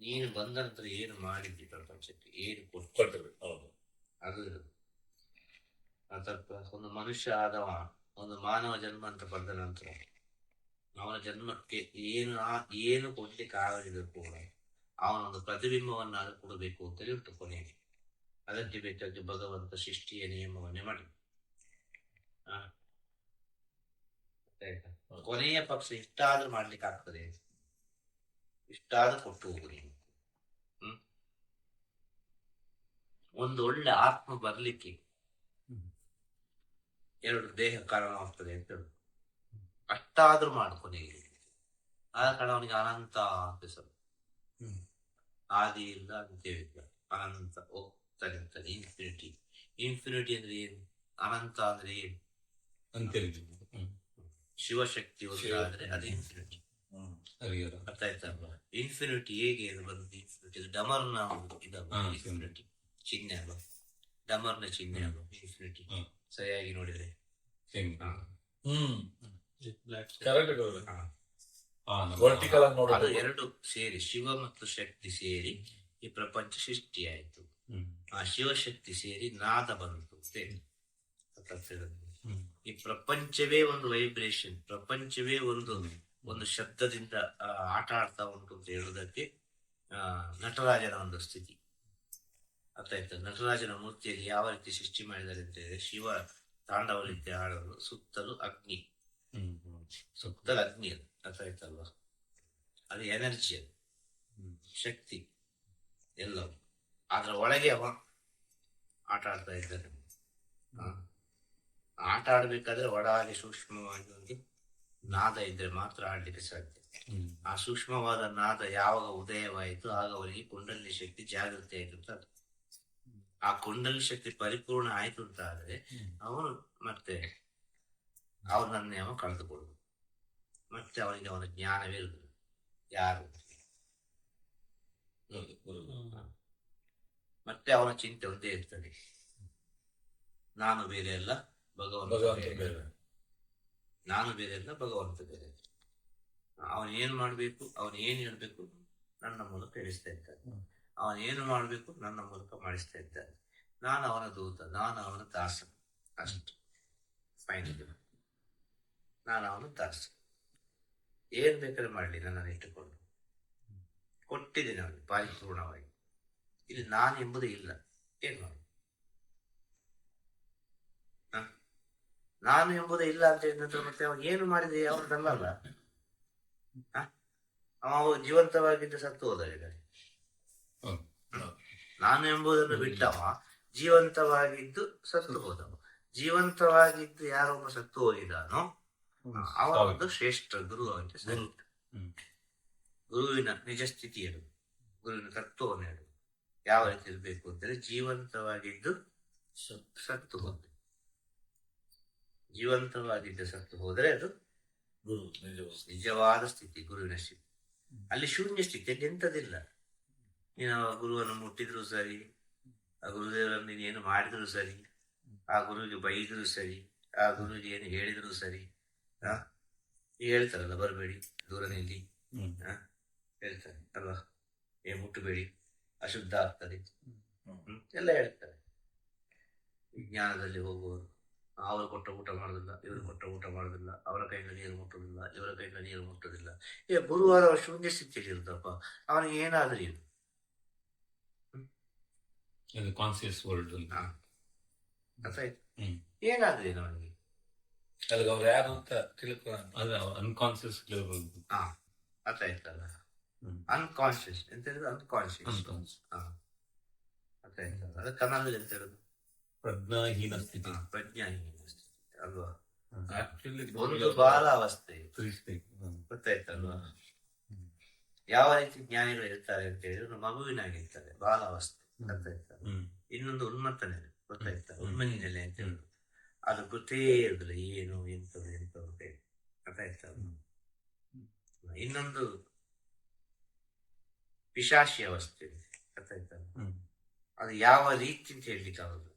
ನೀನು ಬಂದ ನಂತರ ಏನು ಮಾಡಿದ್ದಿ ಪ್ರಪಂಚಕ್ಕೆ ಏನು ಕೊಟ್ಟು ಕೊಟ್ಟರು ಹೌದು. ಅದು. ಅಥವಾ ಒಂದು ಮನುಷ್ಯ ಆದವ, ಒಂದು ಮಾನವ ಜನ್ಮ ಅಂತ ಬಂದ ನಂತರ ಅವನ ಜನ್ಮಕ್ಕೆ ಏನು ಏನು ಕೊಡ್ಲಿಕ್ಕೆ ಆಗದಿದ್ರು ಕೂಡ ಅವನೊಂದು ಪ್ರತಿಬಿಂಬವನ್ನಾದ್ರೂ ಕೊಡಬೇಕು ಅಂತೇಳಿ ಉಂಟು ಕೊನೆಗೆ. ಅದಕ್ಕೆ ಬೇಕಾಗಿ ಭಗವಂತ ಸೃಷ್ಟಿಯ ನಿಯಮವನ್ನೇ ಮಾಡಿ? ಕೊನೆಯ ಪಕ್ಷ ಇಷ್ಟಾದ್ರೂ ಮಾಡ್ಲಿಕ್ಕೆ ಆಗ್ತದೆ ಇಷ್ಟಾದ್ರೂ ಕೊಟ್ಟು ಹೋಗು ನೀನು ಹ್ಮ್? ಒಂದು ಒಳ್ಳೆ ಆತ್ಮ ಬರ್ಲಿಕ್ಕೆ. ಎರಡು ದೇಹ ಕಾರಣವಾಗ್ತದೆ ಅಂತ ಹೇಳುದು ಅಷ್ಟಾದ್ರೂ ಮಾಡ್ಕೊನೆ ಆದ ಕಾರಣ ಅವನಿಗೆ ಅನಂತ ಅಂತ ಹೆಸರು. ಹ್ಮ್. ಆದಿ ಇಲ್ಲ ಅಂತ್ಯವಿಲ್ಲ ಅನಂತ ಹೋಗ್ತಾನೆ ಇರ್ತಾನೆ ಇನ್ಫಿನಿಟಿ ಇನ್ಫಿನಿಟಿ ಅಂದ್ರೆ ಏನು? ಅನಂತ ಅಂದ್ರೆ ಏನು? ಅಂತ ಶಿವಶಕ್ತಿ ಆದ್ರೆ ಅದೇ ಇನ್ಫಿನಿಟಿ ಅರ್ಥ ಆಯ್ತಲ್ವಾ ಇನ್ಫಿನಿಟಿ ಹೇಗೆ ಅದು ಬಂದು? ಇನ್ಫಿನಿಟಿ ಡಮರ್ನ ಒಂದು ಇದಲ್ವಾ ಇನ್ಫಿನಿಟಿ ಚಿಹ್ನೆ ಅಲ್ವಾ? ಡಮರ್ನ ಚಿಹ್ನೆ ಅಲ್ವಾ? ಇನ್ಫಿನಿಟಿ. ಸರಿಯಾಗಿ ನೋಡಿದ್ರೆ. ಹ್ಮ್. ಅದು ಎರಡು ಸೇರಿ ಶಿವ ಮತ್ತು ಶಕ್ತಿ ಸೇರಿ ಈ ಪ್ರಪಂಚ ಸೃಷ್ಟಿಯಾಯಿತು. ಆಯ್ತು ಆ ಶಿವಶಕ್ತಿ ಸೇರಿ ನಾದ ಬಂತು ಈ ಪ್ರಪಂಚವೇ ಒಂದು ವೈಬ್ರೇಷನ್ ಪ್ರಪಂಚವೇ ಒಂದು ಒಂದು ಶಬ್ದದಿಂದ ಆಟ ಆಡ್ತಾ ಉಂಟು ಅಂತ ಹೇಳುವುದಕ್ಕೆ ನಟರಾಜನ ಒಂದು ಸ್ಥಿತಿ. ಅರ್ಥ ಆಯ್ತಾ? ನಟರಾಜನ ಮೂರ್ತಿಯಲ್ಲಿ ಯಾವ ರೀತಿ ಸೃಷ್ಟಿ ಮಾಡಿದ್ದಾರೆ ಅಂತ ಹೇಳಿದ್ರೆ ಶಿವ ತಾಂಡವ ರೀತಿ ಸುತ್ತಲೂ ಅಗ್ನಿ. ಸುತ್ತಲೂ ಅಗ್ನಿ ಅದು. ಅರ್ಥ ಆಯ್ತಲ್ವಾ? ಅದು ಎನರ್ಜಿ ಅದು. ಶಕ್ತಿ. ಎಲ್ಲ ಅದರ ಒಳಗೆ ಅವ ಆಟ ಆಡ್ತಾ ಇದ್ದಾನೆ. ಹ. ಆಟ ಆಡ್ಬೇಕಾದ್ರೆ ಒಳಗೆ ಸೂಕ್ಷ್ಮವಾಗಿ ಒಂದು ನಾದ ಇದ್ರೆ ಮಾತ್ರ ಆಡ್ಲಿಕ್ಕೆ ಸಾಧ್ಯ. ಆ ಸೂಕ್ಷ್ಮವಾದ ನಾದ ಯಾವಾಗ ಉದಯವಾಯಿತು ಆಗ ಅವರಿಗೆ ಕುಂಡಲಿ ಶಕ್ತಿ ಜಾಗೃತಿ ಆಯ್ತು ಅಂತ. ಆ ಕುಂಡಲಿ ಶಕ್ತಿ ಪರಿಪೂರ್ಣ ಆಯ್ತು ಅಂತ ಆದ್ರೆ ಅವನು ಮತ್ತೆ ಅವನನ್ನೇ ಅವನು ಕಳೆದುಕೊಳ್ಳುದು ಮತ್ತೆ ಅವನಿಗೆ ಅವನ ಜ್ಞಾನವೇ ಇರುವುದು. ಯಾರು. ಮತ್ತೆ ಅವನ ಚಿಂತೆ ಒಂದೇ ಇರ್ತದೆ. ನಾನು ಬೇರೆ ಅಲ್ಲ ಭಗವಂತ ನಾನು ಬೇರೆ ಅಲ್ಲ ಭಗವಂತ ಬೇರೆ. ಅವನು ಏನ್ ಮಾಡ್ಬೇಕು, ಅವನು ಏನ್ ಹೇಳ್ಬೇಕು ನನ್ನ ಮೂಲಕ ಹೇಳಿಸ್ತಾ ಇದ್ದಾನೆ. ಅವನು ಏನು ಮಾಡ್ಬೇಕು ನನ್ನ ಮೂಲಕ ಮಾಡಿಸ್ತಾ ಇದ್ದಾನೆ ನಾನು ಅವನ ದೂತ, ನಾನು ಅವನ ದಾಸ ಅಷ್ಟು. ಫೈನಲ್ ನಾನು ಅವನ ದಾಸ ಏನ್ ಬೇಕಾದ್ರೆ ಮಾಡಲಿ, ನನ್ನನ್ನು ಇಟ್ಟುಕೊಂಡು. ಕೊಟ್ಟಿದ್ದೇನೆ ಅವನಿಗೆ ಪರಿಪೂರ್ಣವಾಗಿ ಇಲ್ಲಿ ನಾನು ಎಂಬುದೇ ಇಲ್ಲ. ಏನ್ ಮಾಡಿ ಹ? ನಾನು ಎಂಬುದೇ ಇಲ್ಲ ಅಂತ ಹೇಳಿದ ಮತ್ತೆ ಅವ ಏನು ಮಾಡಿದೆ ತಂದಲ್ಲ ಅವ ಜೀವಂತವಾಗಿದ್ದು ಸತ್ತು ಹೋದ ಈಗ. ನಾನು ಎಂಬುದನ್ನು ಬಿಟ್ಟವ ಜೀವಂತವಾಗಿದ್ದು ಸತ್ತು ಹೋದವ. ಜೀವಂತವಾಗಿದ್ದು ಯಾರೊಬ್ಬ ಸತ್ತು ಹೋಗಿದಾನೋ ಅವ ಒಂದು ಶ್ರೇಷ್ಠ ಗುರು ಅಂತ ಹ್ಮ್. ಗುರುವಿನ ನಿಜ ಸ್ಥಿತಿ ಹೇಳುದು ಗುರುವಿನ ತತ್ವವನ್ನು ಯಾವ ರೀತಿ ಇರಬೇಕು ಅಂತಂದ್ರೆ ಜೀವಂತವಾಗಿದ್ದು ಸತ್ತು ಹೋದ ಜೀವಂತವಾಗಿದ್ದು ಸತ್ತು ಹೋದರೆ ಅದು ಗುರು ನಿಜವಾದ ಸ್ಥಿತಿ ಗುರುವಿನ ಸ್ಥಿತಿ. ಅಲ್ಲಿ ಶೂನ್ಯ ಸ್ಥಿತಿ ಅಲ್ಲಿ ಎಂತದಿಲ್ಲ ನೀನು ಆ ಗುರುವನ್ನು ಮುಟ್ಟಿದ್ರು ಸರಿ ಆ ಗುರುದೇವರನ್ನು ನೀನೇನು ಮಾಡಿದ್ರು ಸರಿ ಆ ಗುರುವಿಗೆ ಬೈದ್ರು ಸರಿ ಆ ಗುರುವಿಗೆ ಏನು ಹೇಳಿದ್ರು ಸರಿ ಹಾ ಹೇಳ್ತಾರಲ್ಲ ಬರಬೇಡಿ ದೂರ ನಿಲ್ಲಿ. ಹ್ಮ್ ಹೇಳ್ತಾರೆ ಅಲ್ವಾ? ಏ ಮುಟ್ಟಬೇಡಿ ಅಶುದ್ಧ ಆಗ್ತದೆ. ಎಲ್ಲ ಹೇಳ್ತಾರೆ. ವಿಜ್ಞಾನದಲ್ಲಿ ಹೋಗುವವರು. ಅವರು ಕೊಟ್ಟ ಊಟ ಮಾಡೋದಿಲ್ಲ ಇವರು ಕೊಟ್ಟ ಊಟ ಮಾಡೋದಿಲ್ಲ ಅವರ ಕೈಯಿಂದ ನೀರು ಮುಟ್ಟೋದಿಲ್ಲ ಇವರ ಕೈಯಿಂದ ನೀರು ಮುಟ್ಟೋದಿಲ್ಲ. ಏ ಗುರುವಾರ ಅವ ಶೂನ್ಯ ಸ್ಥಿತಿಯಲ್ಲಿ ಇರುತ್ತಪ್ಪ ಅವನಿಗೆ ಏನಾದ್ರೂ ಇದು ಕಾನ್ಸಿಯಸ್ ವರ್ಲ್ಡ್. ಏನಾದ್ರೂ ಏನು ಅವನಿಗೆ. ಅಲ್ಲಿಗೆ ಅವ್ರು ಯಾರು ಅಂತ ತಿಳ್ಕೊ ಅನ್ಕಾನ್ಶಿಯಸ್ ಅನ್ಕಾನ್ಸಿಯಸ್ ಹಾ ಅರ್ಥ ಆಯ್ತಲ್ಲ. ಅನ್ಕಾನ್ಶಿಯಸ್ ಎಂತ ಹೇಳಿದ್ರು ಅನ್ಕಾನ್ಶಿಯಸ್ ಹಾ ಅರ್ಥ ಆಯ್ತಲ್ಲ ಅದು ಕನ್ನಡದಲ್ಲಿ ಎಂತ ಹೇಳುದು? ಪ್ರಜ್ಞಾಹೀನ ಸ್ಥಿತಿ ಪ್ರಜ್ಞಾಹೀನ ಸ್ಥಿತಿ ಅಲ್ವಾ ಆಕ್ಚುಲಿ ಒಂದು ಬಾಲಾವಸ್ಥೆ ಹ್ಮ್. ಗೊತ್ತಾಯ್ತಲ್ವಾ? ಯಾವ ರೀತಿ ಜ್ಞಾನಿಗಳು ಇರ್ತಾರೆ ಅಂತ ಹೇಳಿದ್ರೆ ಮಗುವಿನಾಗಿರ್ತಾರೆ ಬಾಲ ಅವಸ್ಥೆ ಅಂತ ಗೊತ್ತಾಯ್ತಾ ಇನ್ನೊಂದು ಉನ್ಮತ್ತ ನೆಲೆ ಗೊತ್ತಾಯ್ತಾ ನೆಲೆ ಅಂತ ಹೇಳುದು. ಅದು ಗೊತ್ತೇ ಇರುದಿಲ್ಲ ಏನು ಎಂತ ಎಂತ ಅಂತ ಹೇಳಿ. ಗೊತ್ತಾಯ್ತಾ. ಇನ್ನೊಂದು ಪಿಶಾಶಿ ಅವಸ್ಥೆ ಅಂತ ಗೊತ್ತಾಯ್ತಾ ಅದು ಯಾವ ರೀತಿ ಅಂತ ಹೇಳಲಿಕ್ಕೆ ಆಗುದು.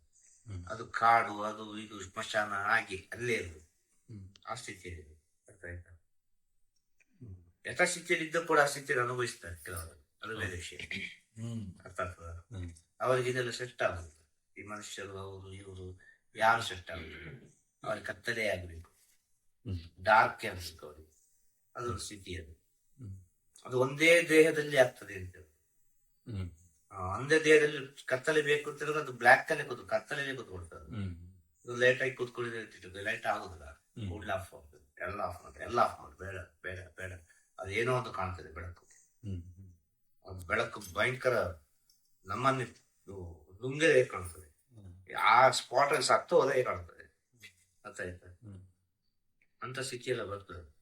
ಅದು ಕಾಡು ಅದು ಇದು ಸ್ಮಶಾನ ಆಗಿ ಅಲ್ಲೇ ಇರೋದು. ಆ ಸ್ಥಿತಿಯಲ್ಲಿ ಅರ್ಥ ಆಯ್ತಾ? ಯಥಾಸ್ಥಿತಿಯಲ್ಲಿ ಇದ್ದ ಕೂಡ ಆ ಸ್ಥಿತಿಯಲ್ಲಿ ಅನುಭವಿಸ್ತಾರೆ ಕೆಲವರು. ಅದು ಬೇರೆ ವಿಷಯ. ಹ್ಮ್. ಅರ್ಥ ಆಗ್ತದ? ಹ್ಮ್. ಅವರಿಗೆ ಇದೆಲ್ಲ ಸೆಟ್ ಆಗುದು. ಈ ಮನುಷ್ಯರು ಅವರು ಇವರು ಯಾರು ಸೆಟ್ ಆಗುದಿಲ್ಲ ಅವ್ರಿಗೆ ಕತ್ತಲೆ ಆಗ್ಬೇಕು. ಡಾರ್ಕ್ ಆಗ್ಬೇಕು ಅವರಿಗೆ. ಅದೊಂದು ಸ್ಥಿತಿ ಅದು ಹ್ಮ್. ಅದು ಒಂದೇ ದೇಹದಲ್ಲಿ ಆಗ್ತದೆ ಅಂತ ಒಂದೇ ದೇಹದಲ್ಲಿ ಕತ್ತಲೆ ಬೇಕು ಅಂತ ಹೇಳಿದ್ರೆ ಅದು ಬ್ಲ್ಯಾಕ್ ಅಲ್ಲೇ ಕೂತು ಕತ್ತಲೇ ಕೂತ್ಕೊಳ್ತದೆ. ಇದು ಲೈಟ್ ಆಗಿ ಕೂತ್ಕೊಂಡಿದ್ರೆ ಲೈಟ್ ಆಗುದಿಲ್ಲ. ಕೂಡ್ಲೆ ಆಫ್ ಆಗ್ತದೆ ಎಲ್ಲ ಆಫ್ ಮಾಡ್ತದೆ ಎಲ್ಲ ಆಫ್ ಮಾಡಿ ಬೇಡ ಬೇಡ ಬೇಡ. ಅದೇನೋ ಒಂದು ಕಾಣ್ತದೆ ಬೆಳಕು. ಅದು ಬೆಳಕು ಭಯಂಕರ ನಮ್ಮನ್ನ ನುಂಗದೆ ಕಾಣ್ತದೆ. ಆ ಸ್ಪಾಟ್ ಅಲ್ಲಿ ಸತ್ತು ಅದೇ ಕಾಣ್ತದೆ? ಅಂತ ಆಯ್ತಾ. ಅಂತ ಸ್ಥಿತಿಯೆಲ್ಲ ಬರ್ತದೆ.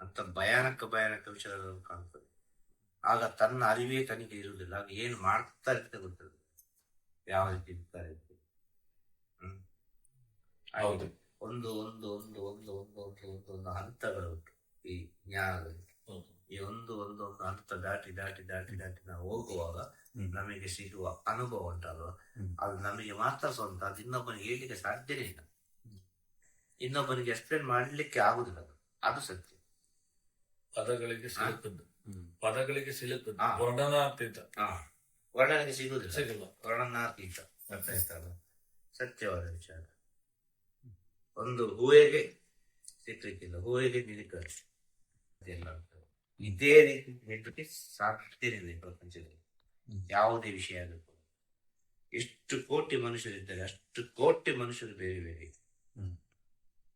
ಅಂತ ಭಯಾನಕ ಭಯಾನಕ ವಿಚಾರ ಕಾಣ್ತದೆ ಆಗ ತನ್ನ ಅರಿವೇ ತನಿಖೆ ಇರುವುದಿಲ್ಲ. ಆಗ ಏನು ಮಾಡ್ತಾ ಇರ್ತದೆ ಗೊತ್ತದೆ ಯಾವ ರೀತಿ ಇರ್ತಾರೆ ಹೌದು. ಒಂದು ಒಂದು ಒಂದು ಒಂದು ಒಂದು ಒಂದು ಒಂದು ಒಂದು ಹಂತಗಳು ಈ ಜ್ಞಾನದಲ್ಲಿ. ಈ ಒಂದು ಒಂದು ಒಂದು ಹಂತ ದಾಟಿ ದಾಟಿ ದಾಟಿ ದಾಟಿ ನಾವು ಹೋಗುವಾಗ. ನಮಗೆ ಸಿಗುವ ಅನುಭವ ಉಂಟಲ್ವ? ಅದು ನಮಗೆ ಮಾತ್ರ ಸ್ವಂತ ಅದು ಇನ್ನೊಬ್ಬನಿಗೆ ಹೇಳಲಿಕ್ಕೆ ಸಾಧ್ಯನೇ ಇಲ್ಲ. ಇನ್ನೊಬ್ಬನಿಗೆ ಎಕ್ಸ್ಪ್ಲೇನ್ ಮಾಡಲಿಕ್ಕೆ ಆಗುದಿಲ್ಲ ಅದು. ಸತ್ಯ. ಪದಗಳಿಗೆ ಸಿಲುಕದ್ದು ಹ್ಮ್. ಪದಗಳಿಗೆ ಸಿಲುಕುದು. ವರ್ಣನಾತೀತ. ಹಾ ವರ್ಣನೆಗೆ ಸಿಗುವುದಿಲ್ಲ ಸಿಗಲ್ಲ ವರ್ಣನಾತೀತ. ಅರ್ಥ ಆಯ್ತಲ್ಲ ಸತ್ಯವಾದ ವಿಚಾರ. ಒಂದು ಹೂವೆಗೆ ಸಿಕ್ಕಲಿಕ್ಕಿಲ್ಲ ಹೂವೆಗೆ ಉಂಟು. ಇದೇ ರೀತಿ ನೆಟ್ಟಕ್ಕೆ ಸಾಕ್ತಿರಲಿ ಪ್ರಪಂಚದಲ್ಲಿ ಯಾವುದೇ ವಿಷಯ ಆಗಬೇಕು ಎಷ್ಟು ಕೋಟಿ ಮನುಷ್ಯರಿದ್ದಾರೆ ಅಷ್ಟು ಕೋಟಿ ಮನುಷ್ಯರು ಬೇರೆ ಬೇರೆ. ಹ್ಮ್.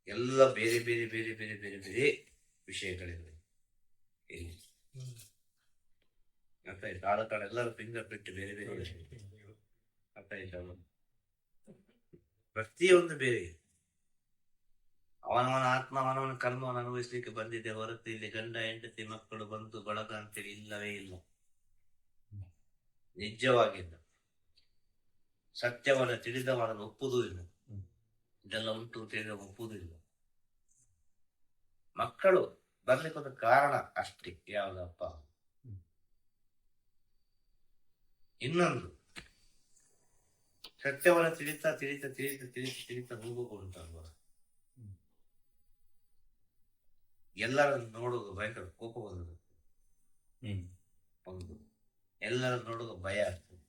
ಎಲ್ಲ ಬೇರೆ ಬೇರೆ ಬೇರೆ ಬೇರೆ ಬೇರೆ ಬೇರೆ ವಿಷಯಗಳಿವೆ ಇಲ್ಲಿ. ಫಿಂಗರ್ ಪ್ರಿಂಟ್ ಬೇರೆ ಪ್ರತಿಯೊಂದು ಬೇರೆ. ಅವನವನ ಆತ್ಮ, ಅವನವನ ಕರ್ಮವನ್ನು ಅನುಭವಿಸ್ಲಿಕ್ಕೆ ಬಂದಿದೆ ಹೊರತು ಇಲ್ಲಿ ಗಂಡ, ಹೆಂಡತಿ, ಮಕ್ಕಳು ಬಂದು ಬಳಗ ಅಂತೇಳಿ ಇಲ್ಲವೇ ಇಲ್ಲ. ನಿಜವಾಗಿಲ್ಲ. ಸತ್ಯವನ್ನು ತಿಳಿದವನನ್ನು ಒಪ್ಪುದೂ ಇಲ್ಲ. ಇದೆಲ್ಲ ಉಂಟು ತಿಳಿದ ಹೇಳಿದ್ರೆ ಒಪ್ಪುವುದೂ ಇಲ್ಲ. ಮಕ್ಕಳು ಬರ್ಲಿಕ್ಕೆ ಒಂದು ಕಾರಣ ಅಷ್ಟೇ. ಯಾವುದಪ್ಪ? ಇನ್ನೊಂದು. ಸತ್ಯವನ್ನು ತಿಳಿತಾ ತಿಳಿತಾ ತಿಳಿತಾ ತಿಳಿತಾ ತಿಳಿತಾ ಹ್ಮ್. ಎಲ್ಲರನ್ನು ನೋಡುವುದು ಭಯಂಕರ ಕೋಪ ಬಂದದ್ದು ಹ್ಮ್. ಒಂದು. ಎಲ್ಲರನ್ನು ನೋಡೋದು ಭಯ ಆಗ್ತದೆ.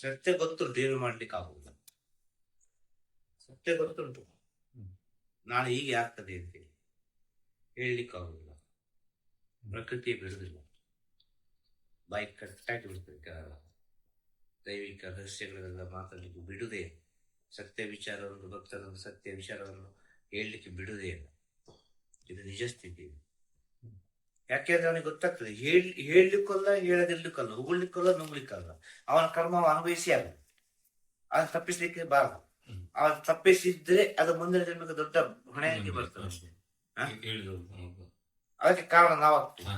ಸತ್ಯ ಗೊತ್ತು ಡೀಲ್ ಮಾಡ್ಲಿಕ್ಕೆ ಆಗುದಿಲ್ಲ. ಸತ್ಯ ಗೊತ್ತುಂಟು. ನಾಳೆ ಹೀಗೆ ಆಗ್ತದೆ ಅಂತೇಳಿ ಹೇಳಲಿಕ್ಕೆ ಆಗುದಿಲ್ಲ ಪ್ರಕೃತಿ ಬಿಡುವುದಿಲ್ಲ ಬಾಯಿ ಕಟ್ಟಾಗಿ ಕೆಳಗೆ. ದೈವಿಕ ರಹಸ್ಯಗಳೆಲ್ಲ ಮಾತಾಡಲಿಕ್ಕೆ ಬಿಡುವುದೇ. ಸತ್ಯ ವಿಚಾರವನ್ನು ಭಕ್ತರನ್ನು ಸತ್ಯ ವಿಚಾರವನ್ನು ಹೇಳಲಿಕ್ಕೆ ಬಿಡುವುದೇ ಇಲ್ಲ. ಇದು ನಿಜ ಸ್ಥಿತಿ. ಯಾಕೆಂದ್ರೆ ಅವನಿಗೆ ಗೊತ್ತಾಗ್ತದೆ. ಹೇಳಿ ಹೇಳಲಿಕ್ಕಲ್ಲ ಹೇಳದಿರ್ಲಿಕ್ಕಲ್ಲ ಉಗುಳ್ಲಿಕ್ಕಲ್ಲ ನುಗ್ಲಿಕ್ಕಲ್ಲ. ಅವನ ಕರ್ಮ ಅನುಭವಿಸಿ ಆಗಲ್ಲ. ಅದನ್ನ ತಪ್ಪಿಸ್ಲಿಕ್ಕೆ ಬಾರದು. ಅವನು ತಪ್ಪಿಸಿದ್ರೆ ಅದು ಮುಂದಿನ ಜನ್ಮಕ್ಕೆ ದೊಡ್ಡ ಹೊಣೆಯಾಗಿ ಬರ್ತದೆ. ಅದಕ್ಕೆ ಕಾರಣ ನಾವಾಗ್ತೀವಿ.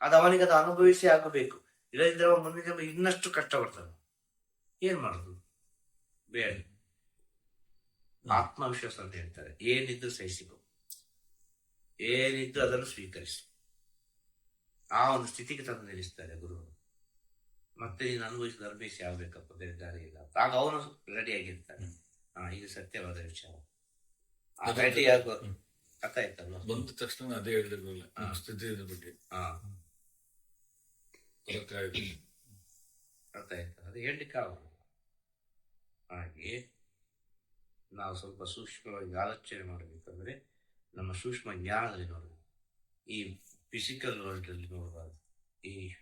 ಅದು ಅವನಿಗೆ ಅದು ಅನುಭವಿಸಿ ಆಗಬೇಕು. ಇಲ್ಲದಿದ್ರೆ ಅವ ಮುಂದಿನ ಜನ್ಮ ಇನ್ನಷ್ಟು ಕಷ್ಟ ಬರ್ತದೆ ಏನ್ ಮಾಡುದು? ಬೇಡ ಆತ್ಮವಿಶ್ವಾಸ ಅಂತ ಹೇಳ್ತಾರೆ. ಏನಿದ್ರು ಸಹಿಸಿಕೊ. ಏನಿದ್ರು ಅದನ್ನು ಸ್ವೀಕರಿಸಿ. ಆ ಒಂದು ಸ್ಥಿತಿಗೆ ತಂದು ನಿಲ್ಲಿಸ್ತಾರೆ ಗುರು ಮತ್ತೆ ನೀನು ಅನುಭವಿಸಿ ಅನುಭವಿಸಿ ಆಗ್ಬೇಕಪ್ಪ ಬೇರೆ ದಾರಿ ಇಲ್ಲ ಆಗ ಅವನು ರೆಡಿ ಆಗಿರ್ತಾನೆ. ಹಾ ಇದು ಸತ್ಯವಾದ ವಿಚಾರ. ಆ ರೆಡಿ ಆಗೋ ಹ್ಮ್. ಅರ್ಥ ಆಯ್ತಲ್ವ ಬಂದ ತಕ್ಷಣ ಅದೇ ಹೇಳಿದ್ರಲ್ಲ ಹಾ. ಸ್ಥಿತಿ ಬಗ್ಗೆ. ಹಾ. ಹೊರಕಾಯ್ತು ಅರ್ಥ ಆಯ್ತಾ. ಅದು ಹೇಳಲಿಕ್ಕೆ ಆಗೋದು ಹಾಗೆ ನಾವು ಸ್ವಲ್ಪ ಸೂಕ್ಷ್ಮವಾಗಿ ಆಲೋಚನೆ ಮಾಡಬೇಕಂದ್ರೆ ನಮ್ಮ ಸೂಕ್ಷ್ಮ ಜ್ಞಾನದಲ್ಲಿ ನೋಡಬೇಕು. ಈ ಫಿಸಿಕಲ್ ವರ್ಲ್ಡ್ ಅಲ್ಲಿ ನೋಡಬಾರ್ದು. ಈ.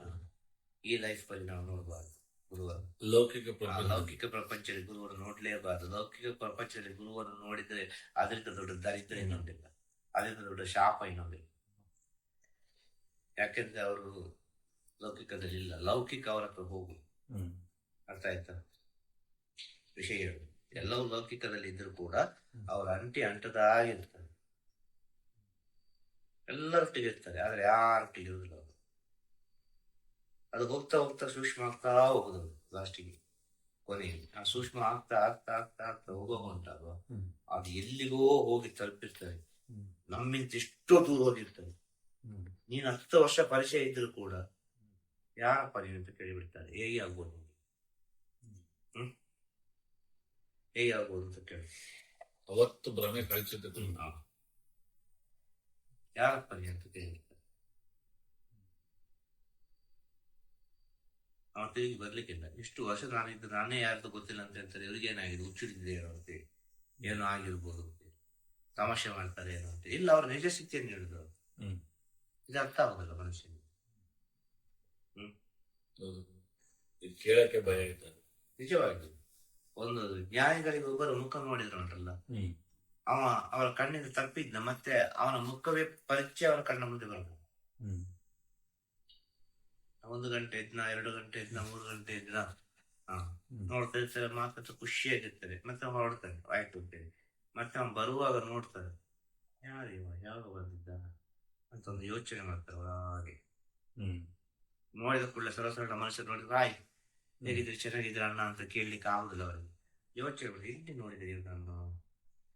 ಆ, ಈ ಲೈಫ್ ಅಲ್ಲಿ ನಾವು ನೋಡಬಾರ್ದು. ಲೌಕಿಕ ಲೌಕಿಕ ಪ್ರಪಂಚದಲ್ಲಿ ಗುರುವನ್ನು ನೋಡ್ಲೇಬಾರದು ಲೌಕಿಕ ಪ್ರಪಂಚದಲ್ಲಿ ಗುರುವನ್ನು ನೋಡಿದ್ರೆ ಅದರಿಂದ ದೊಡ್ಡ ದರಿದ್ರ ಇನ್ನೊಂದಿಲ್ಲ. ಅದರಿಂದ ದೊಡ್ಡ ಶಾಪ ಇನ್ನೊಂದಿಲ್ಲ. ಯಾಕೆಂದ್ರೆ ಅವರು ಲೌಕಿಕದಲ್ಲಿ ಇಲ್ಲ. ಲೌಕಿಕ ಅವರ ಹತ್ರ ಹೋಗು. ಅರ್ಥ ಆಯ್ತಾ? ವಿಷಯಗಳು ಎಲ್ಲವೂ ಲೌಕಿಕದಲ್ಲಿ ಇದ್ರು ಕೂಡ ಅವರ ಅಂಟಿ ಅಂಟದಾಗಿರ್ತಾರೆ. ಎಲ್ಲರೊಟ್ಟಿಗೆ ಇರ್ತಾರೆ. ಆದ್ರೆ ಯಾರೊಟ್ಟಿಗೆ ಇರುವುದಿಲ್ಲ? ಅದು ಹೋಗ್ತಾ ಹೋಗ್ತಾ ಸೂಕ್ಷ್ಮ ಆಗ್ತಾ ಹೋಗುದು ಲಾಸ್ಟಿಗೆ ಕೊನೆಯಲ್ಲಿ. ಆ ಸೂಕ್ಷ್ಮ ಆಗ್ತಾ ಆಗ್ತಾ ಆಗ್ತಾ ಆಗ್ತಾ ಹೋಗೋ ಉಂಟಲ್ವಾ ಅದು ಎಲ್ಲಿಗೋ ಹೋಗಿ ತಲುಪಿರ್ತಾರೆ ಹ್ಮ್. ನಮ್ಮಿಂದ ಎಷ್ಟೋ ದೂರ ಹೋಗಿರ್ತದೆ. ನೀನು ಹತ್ತು ವರ್ಷ ಪರಿಚಯ ಇದ್ರು ಕೂಡ ಯಾರಪ್ಪ ನೀನು ಅಂತ ಕೇಳಿಬಿಡ್ತಾರೆ? ಹೇಗೆ ಆಗ್ಬೋದು? ಹ್ಮ್. ಹೇಗೆ ಆಗ್ಬೋದು ಅಂತ ಕೇಳಿ. ಅವತ್ತು ಭ್ರಮೆ ಕಳಿಸಿದ್ದು ಯಾರಪ್ಪ ನೀನು ಅಂತ ಕೇಳಿಬಿಡ್ತಾರೆ ತಿರುಗಿ ಬರ್ಲಿಕ್ಕಿಲ್ಲ. ಇಷ್ಟು ವರ್ಷ ನಾನಿದ್ದು ನಾನೇ ಯಾರ್ದು ಗೊತ್ತಿಲ್ಲ ಅಂತ ಹೇಳ್ತಾರೆ ಇವ್ರಿಗೆ ಏನಾಗಿದೆ? ಏನೋ ಅಂತ ಏನೋ ಆಗಿರ್ಬೋದು ಅಂತ ತಮಾಷೆ ಮಾಡ್ತಾರೆ ಏನೋ ಅಂತ ಇಲ್ಲ ಅವ್ರ ನಿಜ ಸ್ಥಿತಿಯನ್ನು ಹೇಳಿದ್ರು ಹ್ಮ್. ಇದು ಅರ್ಥ ಆಗುದಿಲ್ಲ ಮನುಷ್ಯನಿಗೆ. ಹ್ಮ್. ಕೇಳಕ್ಕೆ ಭಯ ಆಯ್ತದೆ. ನಿಜವಾಗಿ. ಒಂದು ನ್ಯಾಯಗಳಿಗೆ ಒಬ್ಬರು ಮುಖ ನೋಡಿದ್ರು ಉಂಟಲ್ಲ. ಅವ ಅವರ ಕಣ್ಣಿಂದ ತಪ್ಪಿದ್ನ ಮತ್ತೆ ಅವನ ಮುಖವೇ ಪರಿಚಯ ಅವನ ಕಣ್ಣ ಮುಂದೆ ಬರಬೇಕು. ಹ್ಮ್. ಒಂದು ಗಂಟೆ ಇದ್ನ ಎರಡು ಗಂಟೆ ಇದ್ನ ಮೂರು ಗಂಟೆ ಇದ್ನ. ನೋಡ್ತಾ ಇರ್ತಾರೆ ಮಾತಾಡ್ತಾ ಖುಷಿಯಾಗಿರ್ತಾರೆ. ಮತ್ತೆ ಹೊರಡ್ತಾನೆ ಆಯ್ತು ಅಂತೇಳಿ ಮತ್ತೆ ಅವ್ನು ಬರುವಾಗ ನೋಡ್ತಾರೆ ಯಾರಿವ ಯಾವಾಗ ಬಂದಿದ್ದ? ಅಂತ ಒಂದು ಯೋಚನೆ ಮಾಡ್ತಾರೆ ಹಾಗೆ. ಹ್ಮ್. ನೋಡಿದ ಕೂಡಲೇ ಸರಳ ಸರಳ ಮನುಷ್ಯ ನೋಡಿದ್ರೆ ಆಯ್ ಹೇಗಿದ್ರೆ? ಚೆನ್ನಾಗಿದ್ರ ಅಣ್ಣ? ಅಂತ ಕೇಳಲಿಕ್ಕೆ ಆಗುದಿಲ್ಲ ಅವರಿಗೆ. ಯೋಚನೆ ಮಾಡಿ ಎಲ್ಲಿ ನೋಡಿದ್ರಿ ನಾನು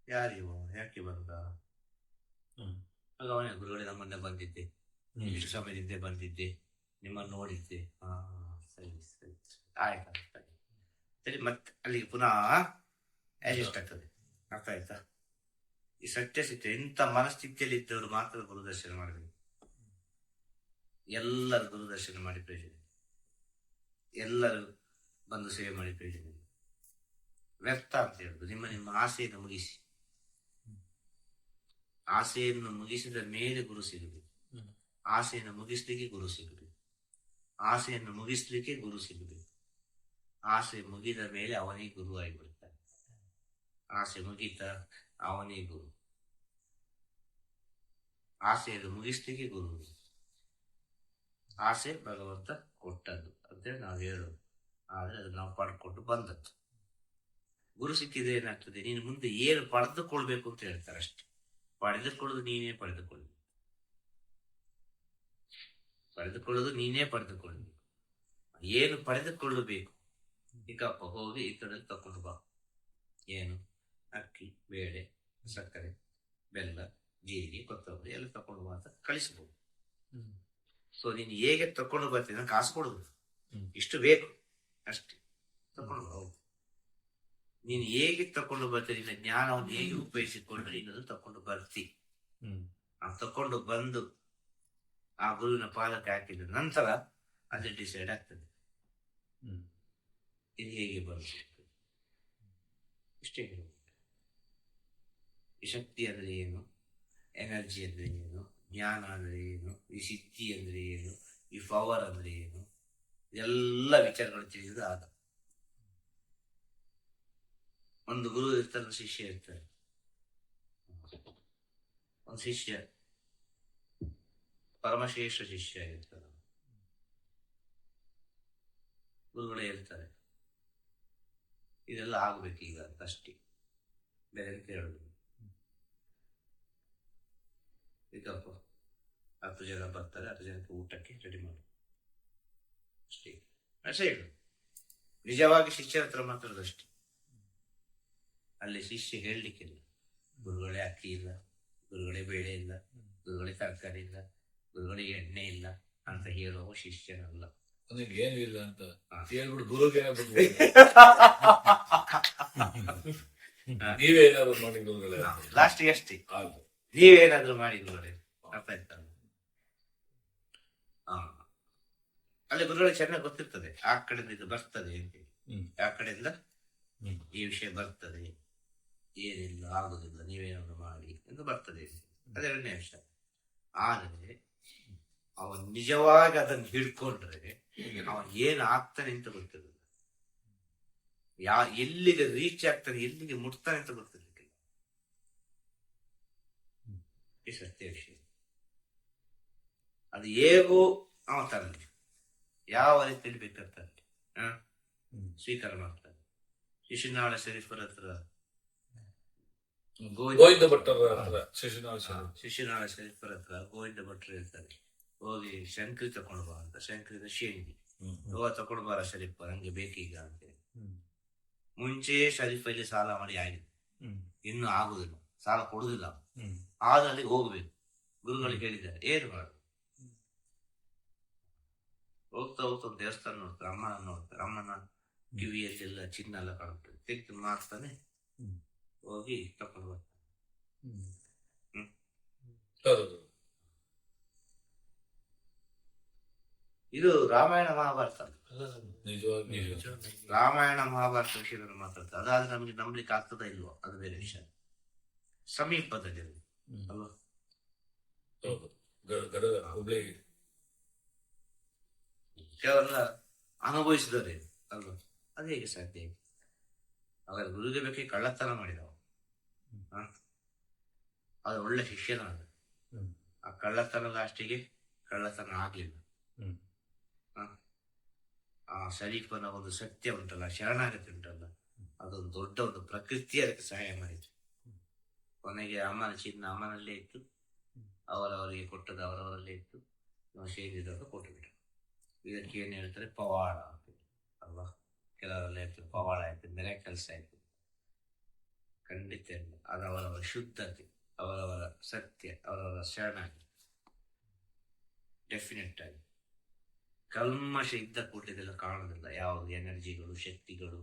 ಯಾರಿವ ಯಾಕೆ ಬಂದ? ಹ್ಮ್. ಆಗ ಅವನೇ ಗುರುಗಳೇ ನಮ್ಮನ್ನೇ ಬಂದಿದ್ದೆ. ಇಷ್ಟು ಸಮಯದಿಂದ ಬಂದಿದ್ದೆ. ನಿಮ್ಮನ್ನು ನೋಡಿದ್ದೆ. ಹಾ ಸರಿ ಸರಿ. ಆಯ್ತು ಆಯ್ತು ಸರಿ. ಮತ್ತೆ ಅಲ್ಲಿಗೆ ಪುನಃ ಅಡ್ಜಸ್ಟ್ ಆಗ್ತದೆ. ಅರ್ಥ ಆಯ್ತಾ? ಈ ಸತ್ಯ ಸತ್ಯ ಎಂತ ಮನಸ್ಥಿತಿಯಲ್ಲಿ ಇದ್ದವರು ಮಾತ್ರ ಗುರುದರ್ಶನ ಮಾಡಬೇಕು. ಎಲ್ಲರೂ ಗುರುದರ್ಶನ ಮಾಡಿ ಪ್ರಯೋಜನ. ಎಲ್ಲರೂ ಬಂದು ಸೇವೆ ಮಾಡಿ ಪ್ರಯೋಜನ. ವ್ಯರ್ಥ ಅಂತ ಹೇಳುದು. ನಿಮ್ಮ ನಿಮ್ಮ ಆಸೆಯನ್ನು ಮುಗಿಸಿ. ಆಸೆಯನ್ನು ಮುಗಿಸಿದ ಮೇಲೆ ಗುರು ಸಿಗಬೇಕು. ಆಸೆಯನ್ನು ಮುಗಿಸ್ಲಿಕ್ಕೆ ಗುರು ಸಿಗಬೇಕು. ಆಸೆಯನ್ನು ಮುಗಿಸ್ಲಿಕ್ಕೆ ಗುರು ಸಿಗಬೇಕು. ಆಸೆ ಮುಗಿದ ಮೇಲೆ ಅವನೇ ಗುರು ಆಗಿಬಿಡ್ತಾನೆ. ಆಸೆ ಮುಗಿತ ಅವನೇ ಗುರು. ಆಸೆಯನ್ನು ಮುಗಿಸ್ಲಿಕ್ಕೆ ಗುರು. ಆಸೆ ಭಗವಂತ ಕೊಟ್ಟದ್ದು. ಅಂತೇಳಿ ನಾವು ಹೇಳೋದು. ಆದ್ರೆ ಅದು ನಾವು ಪಡ್ಕೊಂಡು ಬಂದದ್ದು. ಗುರು ಸಿಕ್ಕಿದ್ರೆ ಏನಾಗ್ತದೆ? ನೀನು ಮುಂದೆ ಏನು ಪಡೆದುಕೊಳ್ಬೇಕು ಅಂತ ಹೇಳ್ತಾರೆ ಅಷ್ಟೇ. ಪಡೆದುಕೊಳ್ಳೋದು ನೀನೇ ಪಡೆದುಕೊಳ್ಳಿ. ಪಡೆದುಕೊಳ್ಳೋದು ನೀನೇ ಪಡೆದುಕೊಳ್ಳಬೇಕು. ಏನು ಪಡೆದುಕೊಳ್ಳಬೇಕು? ಈಗ ಅಪ್ಪ ಹೋಗಿ ಈ ಕಡೆ ತಕೊಂಡು ಬಾ. ಏನು? ಅಕ್ಕಿ ಬೇಳೆ ಸಕ್ಕರೆ ಬೆಲ್ಲ ಜೀರಿಗೆ ಕೊತ್ತಂಬರಿ ಎಲ್ಲ ತಕೊಂಡು ಬಾ ಅಂತ ಕಳಿಸಬಹುದು ಹ್ಮ್. ಸೊ ನೀನು ಹೇಗೆ ತಕೊಂಡು ಬರ್ತೀನಿ ಕಾಸು ಕೊಡುದು. ಇಷ್ಟು ಬೇಕು. ಅಷ್ಟೇ. ತಕೊಂಡು ಬಾ. ಹೋಗು. ನೀನು ಹೇಗೆ ತಕೊಂಡು ಬರ್ತೀನಿ ನಿನ್ನ ಜ್ಞಾನವನ್ನು ಹೇಗೆ ಉಪಯೋಗಿಸಿಕೊಂಡ್ರೆ ಇನ್ನೊಂದು ತಕೊಂಡು ಬರ್ತಿ. ಆ ತಕೊಂಡು ಬಂದು ಆ ಗುರುವಿನ ಪಾದಕ್ಕೆ ಹಾಕಿದ ನಂತರ ಅದು ಡಿಸೈಡ್ ಆಗ್ತದೆ. ಹ್ಮ್. ಇದು ಹೇಗೆ ಬರಬೇಕು ಇಷ್ಟೇ ಶಕ್ತಿ ಅಂದರೆ ಏನು? ಎನರ್ಜಿ ಅಂದ್ರೆ ಏನು? ಜ್ಞಾನ ಅಂದರೆ ಏನು? ಈ ಸಿದ್ಧಿ ಅಂದರೆ ಏನು? ಈ ಪವರ್ ಅಂದರೆ ಏನು? ಎಲ್ಲ ವಿಚಾರಗಳು ತಿಳಿಯೋದು ಆದ. ಒಂದು ಗುರು ಇರ್ತಾರೆ ಶಿಷ್ಯ ಇರ್ತಾರೆ. ಒಂದು ಶಿಷ್ಯ ಪರಮಶ್ರೇಷ್ಠ ಶಿಷ್ಯ ಇರ್ತಾರೆ ಗುರುಗಳೇ ಹೇಳ್ತಾರೆ, ಇದೆಲ್ಲ ಆಗ್ಬೇಕು ಈಗ ಅಷ್ಟೇ. ಬೇರೆ ಕೇಳೋದು ಈಗಪ್ಪ ಹತ್ತು ಜನ ಬರ್ತಾರೆ, ಹತ್ತು ಜನಕ್ಕೆ ಊಟಕ್ಕೆ ರೆಡಿ ಮಾಡು. ಅಷ್ಟೇ. ಅಷ್ಟೇ ಹೇಳು. ನಿಜವಾಗಿ ಶಿಷ್ಯರ ಹತ್ರ ಮಾತಾಡೋದು ಅಷ್ಟೇ ಅಲ್ಲಿ ಶಿಷ್ಯ ಹೇಳಲಿಕ್ಕಿಲ್ಲ. ಗುರುಗಳೇ ಅಕ್ಕಿ ಇಲ್ಲ, ಗುರುಗಳೇ ಬೇಳೆ ಇಲ್ಲ, ಗುರುಗಳೇ ತರಕಾರಿ ಇಲ್ಲ ಗುರುಗಳೇ ಎಣ್ಣೆ ಇಲ್ಲ ಅಂತ ಹೇಳುವ ಶಿಷ್ಯನಲ್ಲ. ನನಗೆ ಏನು ಇಲ್ಲ ಅಂತ. ಹೇಳ್ಬಿಟ್ಟು ಗುರುಗೆ ನೀವೇನಾದ್ರು ನೀವೇ ಏನಾದ್ರು ಮಾಡಿ ಗುರುಗಳೇ. ಲಾಸ್ಟ್ ಅಷ್ಟೇ ನೀವೇನಾದ್ರೂ ಮಾಡಿ ಗುರುಗಳೇ. ಅರ್ಥ ಆಯ್ತಾ ಅಲ್ಲಿ ಗುರುಗಳು ಚೆನ್ನಾಗಿ ಗೊತ್ತಿರ್ತದೆ. ಆ ಕಡೆಯಿಂದ ಇದು ಬರ್ತದೆ ಅಂತ ಹೇಳಿ. ಆ ಕಡೆಯಿಂದ ಈ ವಿಷಯ ಬರ್ತದೆ. ಏನಿಲ್ಲ ಆಗುದಿಲ್ಲ ನೀವೇನಾದ್ರು ಮಾಡಿ ಎಂದು ಬರ್ತದೆ. ಅದೆರಡನೇ ವಿಷಯ. ಆದರೆ ಅವನ್ ನಿಜವಾಗಿ ಅದನ್ನ ಹಿಡ್ಕೊಂಡ್ರೆ ಅವನ್ ಏನ್ ಆಗ್ತಾನೆ ಅಂತ ಗೊತ್ತಿರಲಿಲ್ಲ ಯಾ ಎಲ್ಲಿಗೆ ರೀಚ್ ಆಗ್ತಾನೆ ಎಲ್ಲಿಗೆ ಮುಟ್ತಾನೆ ಅಂತ ಗೊತ್ತಿರ್ಲಿಕ್ಕಿಲ್ಲ. ಈ ಸತ್ಯ ವಿಷಯ. ಅದು ಹೇಗೋ ಅವ ತರಲಿ. ಯಾವ ರೀತಿಯಲ್ಲಿ ಹ್ಮ್. ಸ್ವೀಕಾರ ಮಾಡ್ತಾನೆ. ಶಿಶುನಾಳ ಶರೀಫರ ಹತ್ರ. ಗೋವಿಂದ ಭಟ್ಟರ ಹತ್ರ. ಶಿಶುನಾಳ ಶಿಶುನಾಳ ಶರೀಫರ ಹತ್ರ ಗೋವಿಂದ ಭಟ್ರು ಹೇಳ್ತಾರೆ. ಹೋಗಿ ಶಂಕ್ರಿ ತಕೊಂಡು ಬಾ ಅಂತ ಶಂಕರಿದ ಶೇಂಗಿ. ಹೋಗ ತಕೊಂಡು ಬಾರ ಶರೀಫ್ ನಂಗೆ ಬೇಕೀಗ ಅಂತ ಹೇಳಿ. ಹ್ಮ್. ಮುಂಚೆ ಶರೀಫಲ್ಲಿ ಸಾಲ ಮಾಡಿ ಆಗಿದೆ. ಹ್ಮ್. ಇನ್ನು ಆಗುದಿಲ್ಲ ಸಾಲ ಕೊಡುದಿಲ್ಲ. ಆದ್ರೆ ಅಲ್ಲಿಗೆ ಹೋಗ್ಬೇಕು. ಗುರುಗಳು ಹೇಳಿದ್ದಾರೆ ಏನು ಮಾಡು ಹೋಗ್ತಾ ಹೋಗ್ತಾ ದೇವಸ್ಥಾನ ನೋಡ್ತಾರೆ ಅಮ್ಮನ ನೋಡ್ತಾರೆ. ಅಮ್ಮನ ಕಿವಿಯಲ್ಲೆಲ್ಲ ಚಿನ್ನ ಎಲ್ಲ ಕಾಣುತ್ತೆ. ತೆಗೆದು ಮಾಡ್ತಾನೆ ಹೋಗಿ ತಕೊಂಡು ಬರ್ತಾನೆ. ಹ್ಮ್. ಇದು ರಾಮಾಯಣ ಮಹಾಭಾರತ ರಾಮಾಯಣ ಮಹಾಭಾರತ ವಿಷಯದಲ್ಲಿ ಮಾತಾಡ್ತಾರೆ ಅದಾದ್ರೆ ನಮ್ಗೆ ನಂಬಲಿಕ್ಕೆ ಆಗ್ತದ ಇಲ್ವೋ ಅದು ಬೇರೆ ವಿಷಯ. ಸಮೀಪದಲ್ಲಿ. ಅಲ್ವಾ? ಕೇವಲ ಅನುಭವಿಸಿದರೆ ಅಲ್ವಾ? ಅದು ಹೇಗೆ ಸಾಧ್ಯ ಅವರ ಗುರುಗೆ ಬೇಕೆ ಕಳ್ಳತನ ಮಾಡಿದವ? ಅದು ಒಳ್ಳೆ ಶಿಷ್ಯನ. ಆ ಕಳ್ಳತನ ಅಷ್ಟಿಗೆ ಕಳ್ಳತನ ಆಗ್ಲಿಲ್ಲ? ಆ ಶರೀಫನ ಒಂದು ಸತ್ಯ ಉಂಟಲ್ಲ, ಶರಣಾಗತಿ ಉಂಟಲ್ಲ, ಅದೊಂದು ದೊಡ್ಡ ಒಂದು ಪ್ರಕೃತಿ ಅದಕ್ಕೆ ಸಹಾಯ ಮಾಡಿತು. ಕೊನೆಗೆ ಅಮ್ಮನ ಚಿನ್ನ ಅಮ್ಮನಲ್ಲೇ ಇತ್ತು. ಅವರವರಿಗೆ ಕೊಟ್ಟದ್ದು ಅವರವರಲ್ಲೇ ಇತ್ತು. ನಾವು ಸೇರಿದವರು ಕೊಟ್ಟು ಬಿಟ್ಟು ಇದಕ್ಕೆ ಏನು ಹೇಳ್ತಾರೆ? ಪವಾಡ ಅಂತ ಅಲ್ವಾ? ಕೆಲವರೆಲ್ಲ ಹೇಳ್ತಾರೆ, ಪವಾಡ ಆಯ್ತು ಮೆರೆ ಕೆಲಸ ಆಯ್ತು. ಖಂಡಿತ ಅದು ಅವರವರ ಶುದ್ಧತೆ, ಅವರವರ ಸತ್ಯ, ಅವರವರ ಶರಣಾಗಿ ಡೆಫಿನೆಟ್ ಆಗಿ. ಕಲ್ಮಶ ಇದ್ದ ಕೂಡಲೆಲ್ಲ ಕಾಣೋದಿಲ್ಲ ಯಾವುದು? ಎನರ್ಜಿಗಳು, ಶಕ್ತಿಗಳು,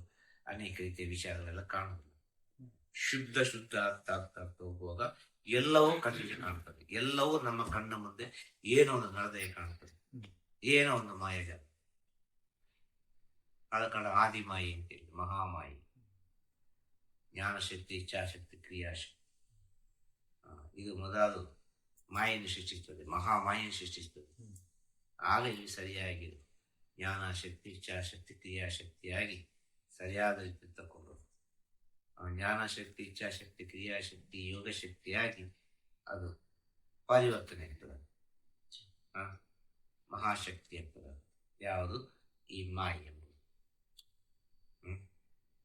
ಅನೇಕ ರೀತಿಯ ವಿಚಾರಗಳೆಲ್ಲ ಕಾಣೋದಿಲ್ಲ ಶುದ್ಧ ಶುದ್ಧ ಆಗ್ತಾ ಆಗ್ತಾ ಆಗ್ತಾ ಹೋಗುವಾಗ ಎಲ್ಲವೂ ಕಣ್ಣಿಗೆ ಕಾಣ್ತದೆ. ಎಲ್ಲವೂ ನಮ್ಮ ಕಣ್ಣ ಮುಂದೆ ಏನೋ ಒಂದು ನಡೆದೇ ಕಾಣ್ತದೆ. ಏನೋ ಒಂದು ಮಾಯಜಾಲ ಆದ ಕಾರಣ ಆದಿಮಾಯಿ ಅಂತೇಳಿ ಮಹಾಮಾಯಿ. ಜ್ಞಾನಶಕ್ತಿ, ಇಚ್ಛಾಶಕ್ತಿ, ಕ್ರಿಯಾಶಕ್ತಿ. ಇದು ಮೊದಲು ಮಾಯನ್ನು ಸೃಷ್ಟಿಸ್ತದೆ. ಮಹಾಮಾಯನ್ನು ಸೃಷ್ಟಿಸ್ತದೆ. ಆಗ ಇಲ್ಲಿ ಸರಿಯಾಗಿ ಜ್ಞಾನಶಕ್ತಿ ಇಚ್ಛಾಶಕ್ತಿ ಕ್ರಿಯಾಶಕ್ತಿಯಾಗಿ ಸರಿಯಾದ ರೀತಿ ಇಚ್ಛಾ ಶಕ್ತಿ ಜ್ಞಾನಶಕ್ತಿ ಇಚ್ಛಾಶಕ್ತಿ ಕ್ರಿಯಾಶಕ್ತಿ ಯೋಗಶಕ್ತಿಯಾಗಿ ಅದು ಪರಿವರ್ತನೆ ಆಗ್ತದೆ. ಮಹಾಶಕ್ತಿ ಆಗ್ತದೆ. ಯಾವುದು? ಈ ಮಾಯೆ ಎಂಬುದು?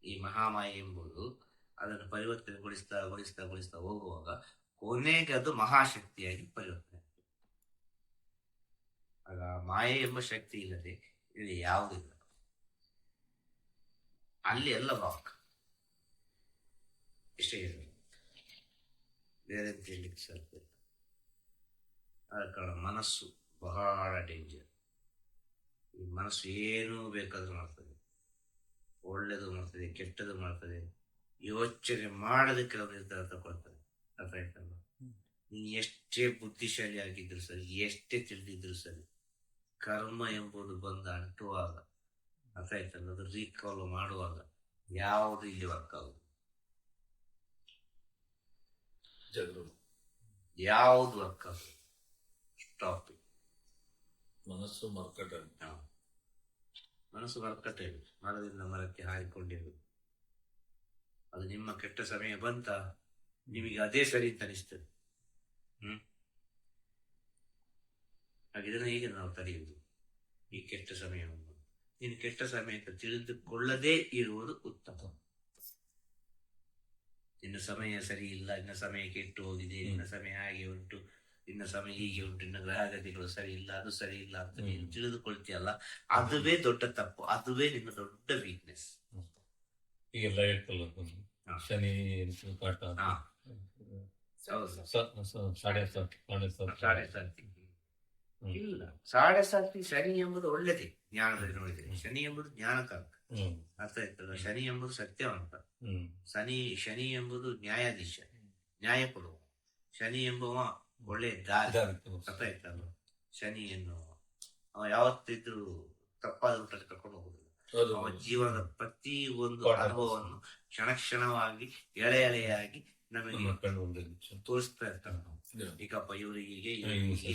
ಈ ಮಹಾಮಾಯಿ ಎಂಬುದು ಅದನ್ನು ಪರಿವರ್ತನೆಗೊಳಿಸ್ತಾ, ಗೊಳಿಸ್ತಾ ಗೊಳಿಸ್ತಾ ಹೋಗುವಾಗ ಕೊನೆಗೆ ಅದು ಮಹಾಶಕ್ತಿಯಾಗಿ ಪರಿವರ್ತನೆ ಆಗ ಮಾಯೆ ಎಂಬ ಶಕ್ತಿ ಇಲ್ಲದೆ ಇಲ್ಲಿ ಯಾವುದಿಲ್ಲ ಅಲ್ಲಿ ಎಲ್ಲ ಬಾಕ್. ಇಷ್ಟೇ ಬೇರೆ ತಿಳ್ಲಿಕ್ಕೆ ಇಲ್ಲ. ಆದ ಕಾರಣ ಮನಸ್ಸು ಬಹಳ ಡೇಂಜರ್ ಈ ಮನಸ್ಸು ಏನು ಬೇಕಾದ್ರೂ ಮಾಡ್ತದೆ. ಒಳ್ಳೇದು ಮಾಡ್ತದೆ ಕೆಟ್ಟದು ಮಾಡ್ತದೆ. ಯೋಚನೆ ಮಾಡೋದಕ್ಕೆ ಕೆಲವು ನಿರ್ಧಾರ ತಗೊಳ್ತದೆ. ಅರ್ಥ ಆಯ್ತಲ್ಲ ನೀನು ಎಷ್ಟೇ ಬುದ್ಧಿಶಾಲಿ ಆಗಿದ್ರು ಸರಿ ಎಷ್ಟೇ ತಿಳಿದಿದ್ರು ಸರಿ ಕರ್ಮ ಎಂಬುದು ಬಂದು ಅಂಟುವಾಗ ಅರ್ಥ ಆಯ್ತಲ್ಲ ಅದು ರೀಕಾಲ್ ಮಾಡುವಾಗ ಯಾವುದು ಇಲ್ಲಿ ವರ್ಕ್ ಆಗುದು ಯಾವುದು ವರ್ಕ್ ಆಗುದು ಸ್ಟಾಪ್ ಮನಸ್ಸು ಮರ್ಕಟ ಮನಸ್ಸು ಮರಕಟ್ಟೆ ಮರದಿಂದ ಮರಕ್ಕೆ ಹಾರಿಕೊಂಡಿರುವುದು ಅದು ನಿಮ್ಮ ಕೆಟ್ಟ ಸಮಯ ಬಂತ ನಿಮಗೆ ಅದೇ ಸರಿ ಅಂತ ಅನಿಸ್ತದೆ. ಹ್ಮ್? ಹಾಗೆ ಇದನ್ನು ಹೇಗೆ ನಾವು ತಡೆಯುವುದು. ಈ ಕೆಟ್ಟ ಸಮಯವನ್ನು. ನೀನು ಕೆಟ್ಟ ಸಮಯಕ್ಕೆ ತಿಳಿದುಕೊಳ್ಳದೇ ಇರುವುದು ಉತ್ತಮ. ನಿನ್ನ ಸಮಯ ಸರಿ ಇಲ್ಲ ನಿನ್ನ ಸಮಯ ಕೆಟ್ಟು ಹೋಗಿದೆ ನಿನ್ನ ಸಮಯ ಹಾಗೆ ಉಂಟು ನಿನ್ನ ಸಮಯ ಹೀಗೆ ಉಂಟು ಇನ್ನ ಗ್ರಹಗತಿಗಳು ಸರಿ ಇಲ್ಲ ಅದು ಸರಿ ಇಲ್ಲ ಅಂತ ನೀನು. ತಿಳಿದುಕೊಳ್ತೀಯಲ್ಲ ಅದುವೇ ದೊಡ್ಡ ತಪ್ಪು ಅದುವೇ ನಿನ್ನ ದೊಡ್ಡ ವೀಕ್ನೆಸ್ ಈಗೆಲ್ಲ ಹೇಳ್ತಲ್ಲ ಒಂದು ಶನಿ ಸಾಡೆ ಸಾಡೆ. ಇಲ್ಲ. ಸಾಡೆ ಸಾತಿ ಶನಿ ಎಂಬುದು ಒಳ್ಳೆದೇ ಜ್ಞಾನದಲ್ಲಿ ನೋಡಿದ್ರೆ ಶನಿ ಎಂಬುದು ಜ್ಞಾನಕಾರಕ ಹ್ಮ್. ಅರ್ಥ ಆಯ್ತಲ್ಲ ಶನಿ ಎಂಬುದು ಸತ್ಯವಂತ. ಶನಿ ಶನಿ ಎಂಬುದು ನ್ಯಾಯಾಧೀಶ ನ್ಯಾಯ ಕೊಡುವ ಶನಿ ಎಂಬುವ ಒಳ್ಳೆ ದಾರಿ. ಅರ್ಥ ಆಯ್ತಲ್ಲ ಶನಿ ಎನ್ನುವ ಅವ ಯಾವತ್ತಿದ್ರು ತಪ್ಪಾದ ಊಟಕ್ಕೆ ಕರ್ಕೊಂಡು ಹೋಗುದಿಲ್ಲ ಅವ ಜೀವನದ ಪ್ರತಿ ಒಂದು ಅನುಭವವನ್ನು ಕ್ಷಣ ಕ್ಷಣವಾಗಿ ಎಳೆ ಎಳೆಯಾಗಿ ನಮಗೆ. ತೋರಿಸ್ತಾ ಇರ್ತಾನೆ. ಈಗಪ್ಪ ಇವರಿಗೆ ಇವರಿಗೆ.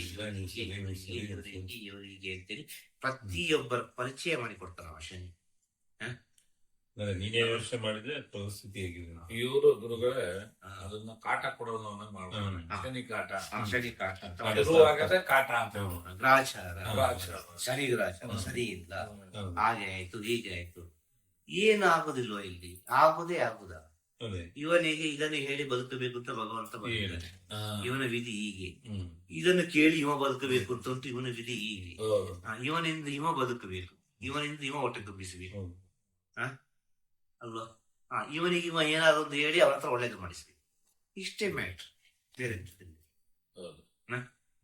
ಇವರಿಗೆ ಇವರಿಗೆ ಅಂತೇಳಿ ಪ್ರತಿಯೊಬ್ಬರ ಪರಿಚಯ ಮಾಡಿಕೊಡ್ತಾನ ಅವ ಶನಿ. ಅದೇ ನೀನೇ ವರ್ಷ ಮಾಡಿದ್ರೆ ಪರಿಸ್ಥಿತಿ ಹೇಗಿದೆ. ಇವರು ಗುರುಗಳೇ ಅದನ್ನ ಕಾಟ ಹ್ಮ್. ಶನಿ ಕಾಟ ಆ ಶನಿ ಕಾಟ ಅಂತ ಕಾಟ. ಅಂತ ಗ್ರಾಚಾರ. ಶನಿ ಗ್ರಾಚಾರ ಸರಿ ಇಲ್ಲ. ಹಾಗೆ ಆಯ್ತು ಹೀಗೆ ಆಯ್ತು. ಏನು ಆಗುದಿಲ್ವ ಇಲ್ಲಿ? ಆಗುದೇ ಆಗುದ? ಇವನಿಗೆ ಇದನ್ನು ಹೇಳಿ ಬದುಕಬೇಕು ಅಂತ ಭಗವಂತ ಬಂದಿದ್ದಾನೆ. ಇವನ ವಿಧಿ ಹೀಗೆ. ಇದನ್ನು ಕೇಳಿ ಇವ ಬದುಕಬೇಕು ಅಂತ ಉಂಟು ಇವನ ವಿಧಿ ಹೀಗೆ. ಇವನಿಂದ ಇವ ಬದುಕಬೇಕು. ಇವನಿಂದ ಇವ ಹೊಟ್ಟೆ ತುಂಬಿಸಬೇಕು. ಅಲ್ವಾ? ಹಾ ಇವನಿಗೆ ಇವ ಏನಾದ್ರು ಒಂದು ಹೇಳಿ ಅವನ ಹತ್ರ ಒಳ್ಳೇದು ಮಾಡಿಸ್ಬೇಕು. ಇಷ್ಟೇ ಮ್ಯಾಟ್ರ್. ಬೇರೆ.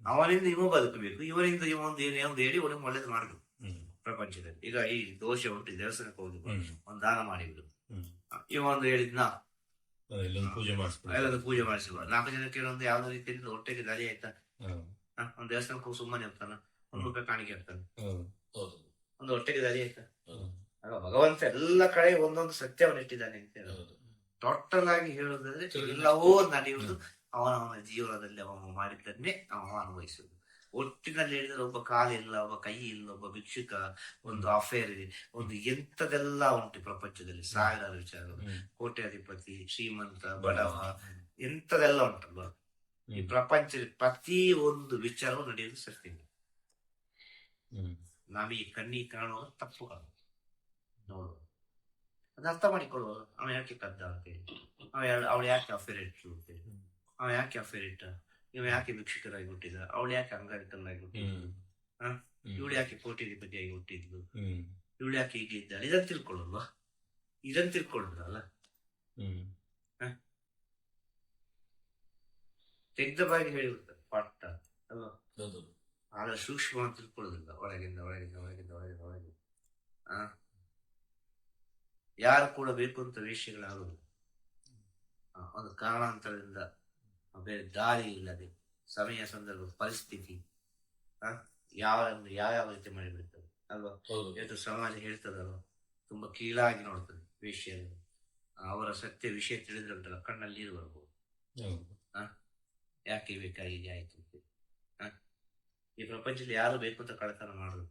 ಅವನಿಂದ ಇವ ಬದುಕಬೇಕು. ಇವನಿಂದ ಇವ ಒಂದು ಏನೇ ಒಂದು ಹೇಳಿ ಒಳ್ಳೆ ಒಳ್ಳೇದು ಮಾಡಬೇಕು. ಪ್ರಪಂಚದಲ್ಲಿ. ಈಗ ಈ ದೋಷ ಉಂಟು ದೇವಸ್ಥಾನಕ್ಕೆ ಹೋಗಿ ಒಂದು ದಾನ ಮಾಡಿಬಿಡು. ಇವ ಒಂದು ಹೇಳಿದ್ನ ಇಲ್ಲೊಂದು ಪೂಜೆ ಮಾಡಿಸ್ಬೋದು ಪೂಜೆ ಮಾಡಿಸುವ ನಾಲ್ಕು ಜನಕ್ಕೆ ಒಂದು ಯಾವ್ದು ರೀತಿಯಿಂದ ಹೊಟ್ಟೆಗೆ ದಾರಿ ಆಯ್ತಾ? ಹಾ. ಒಂದು ದೇವಸ್ಥಾನಕ್ಕೆ ಹೋಗಿ ಸುಮ್ಮನೆ ಇರ್ತಾನ ಒಂದ್ ರೂಪಾಯಿ ಕಾಣಿಕೆ ಇರ್ತಾನ ಹೌದು. ಒಂದು ಹೊಟ್ಟೆಗೆ ದಾರಿ ಆಯ್ತಾ? ಆಗ ಭಗವಂತ ಎಲ್ಲ ಕಡೆ ಒಂದೊಂದು ಸತ್ಯವನ್ನು ಇಟ್ಟಿದ್ದಾನೆ ಅಂತ ಹೇಳೋದು. ಹೌದು. ಟೋಟಲ್ ಆಗಿ ಹೇಳುವುದಾದ್ರೆ ಎಲ್ಲವೂ ನಡೆಯುವುದು ಅವನವನ ಜೀವನದಲ್ಲಿ ಅವನು ಮಾಡಿದ್ದನ್ನೇ ಅವನು ಅನುಭವಿಸುವುದು. ಒಟ್ಟಿನಲ್ಲಿ ಹೇಳಿದ್ರೆ ಒಬ್ಬ ಕಾಲಿಲ್ಲ ಒಬ್ಬ ಕೈ ಇಲ್ಲ ಒಬ್ಬ ಭಿಕ್ಷುಕ ಒಂದು ಅಫೇರ್ ಒಂದು ಎಂತದೆಲ್ಲ ಉಂಟು ಪ್ರಪಂಚದಲ್ಲಿ ಸಾವಿರಾರು ವಿಚಾರ. ಕೋಟ್ಯಾಧಿಪತಿ ಶ್ರೀಮಂತ ಬಡವ ಎಂಥದೆಲ್ಲ ಉಂಟಲ್ವಾ? ಈ ಪ್ರಪಂಚದ ಪ್ರತಿ ಒಂದು ವಿಚಾರವೂ ನಡೆಯಲು ಸತ್ಯ. ಈ ಕಣ್ಣಿಗೆ ಕಾಣುವ ತಪ್ಪು ನೋಡುವ ಅದು ಅರ್ಥ ಮಾಡಿಕೊಳ್ಳುವ. ಅವ ಯಾಕೆ ಕದ್ದ ಅಂತೇಳಿ ಅವ ಅವಳು ಯಾಕೆ ಅಫೇರ್ ಇಟ್ಟು ಅಂತೇಳಿ ಅವ ಯಾಕೆ ಅಫೇರ್ ಇಟ್ಟ? ಇವ ಯಾಕೆ ಭಿಕ್ಷುಕರಾಗಿ ಹುಟ್ಟಿದ ಅವಳು ಯಾಕೆ ಅಂಗವಿಕಲನಾಗಿ ಹುಟ್ಟಿದ್ಲು. ಹ? ಇವಳು ಯಾಕೆ ಕೋಟಿಧಿಪತಿಯಾಗಿ ಹುಟ್ಟಿದ್ಲು. ಇವಳು ಯಾಕೆ ಹೀಗೆ ಇದ್ದಾಳೆ? ಇದನ್ನು ತಿಳ್ಕೊಳ್ಳಲ್ವಾ? ಇದನ್ನು ತಿಳ್ಕೊಳ್ಳೋದಲ್ಲ ಹ್ಮ್. ತೆಗ್ದ ಬಾಯಿಗೆ ಹೇಳಿಬಿಡ್ತಾರೆ ಪಾಠ. ಅಲ್ವಾ? ಆದ್ರೆ ಸೂಕ್ಷ್ಮ ಅಂತ ತಿಳ್ಕೊಳ್ಳೋದಿಲ್ಲ. ಒಳಗಿಂದ ಒಳಗಿಂದ ಒಳಗಿಂದ ಒಳಗಿಂದ ಒಳಗಿಂದ ಆ ಯಾರು ಕೂಡ ಬೇಕು ಅಂತ ವೇಷಗಳಾಗೋದು ಆ, ಒಂದು ಕಾರಣಾಂತರದಿಂದ ಬೇರೆ ದಾರಿ ಇಲ್ಲದೆ ಸಮಯ ಸಂದರ್ಭ ಪರಿಸ್ಥಿತಿ ಯಾವ ಯಾವ ಯಾವ ರೀತಿ ಮಾಡಿಬಿಡ್ತದೆ ಅಲ್ವಾ? ಇವತ್ತು ಸಮಾಜ ಹೇಳ್ತದಲ್ವ? ತುಂಬಾ ಕೀಳಾಗಿ ನೋಡ್ತದೆ ವಿಷಯ ಅವರ ಸತ್ಯ ವಿಷಯ ತಿಳಿದ್ರೆ ಉಂಟಲ್ಲ ಕಣ್ಣಲ್ಲಿ ನೀರು ಬರ್ಬೋದು. ಯಾಕೆ ಬೇಕಾಗಿ ಆಯ್ತು ಅಂತ. ಈ ಪ್ರಪಂಚದಲ್ಲಿ ಯಾರು ಬೇಕು ಅಂತ ಕಳತನ ಮಾಡೋದು